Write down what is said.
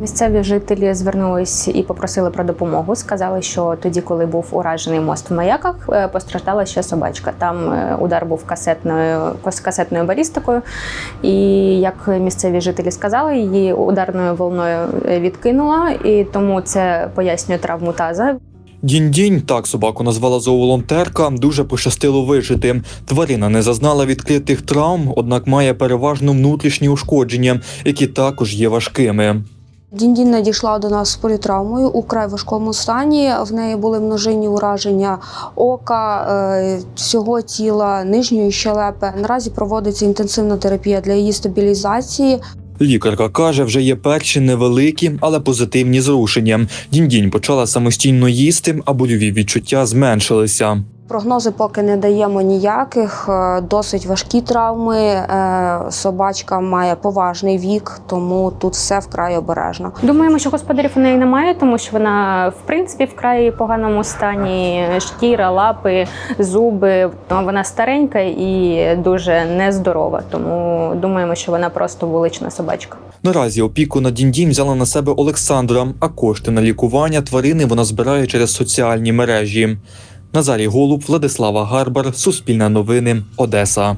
Місцеві жителі звернулись і попросили про допомогу. Сказали, що тоді, коли був уражений мост в маяках, е, постраждала ще собачка. Там е, удар був касетною касетною балістикою. І як місцеві жителі сказали, її ударною волною е, відкинула, і тому це пояснює травму таза. Дінь-дінь, так собаку назвала зооволонтерка, дуже пощастило вижити. Тварина не зазнала відкритих травм, однак має переважно внутрішні ушкодження, які також є важкими. Діндін надійшла до нас з політравмою у край важкому стані. В неї були множинні ураження ока, е, всього тіла, нижньої щелепи. Наразі проводиться інтенсивна терапія для її стабілізації. Лікарка каже, вже є перші невеликі, але позитивні зрушення. Дінь-дінь почала самостійно їсти, а больові відчуття зменшилися. Прогнози поки не даємо ніяких. е, Досить важкі травми. е, Собачка має поважний вік, тому тут все вкрай обережно. Думаємо, що господарів у неї немає, тому що вона в принципі вкрай поганому стані. Шкіра, лапи, зуби. Вона старенька і дуже нездорова. Тому думаємо, що вона просто вулична собачка. Наразі опіку на дінь-дінь взяла на себе Олександра, а кошти на лікування тварини вона збирає через соціальні мережі. Назарій Голуб, Владислава Гарбар, Суспільне новини, Одеса.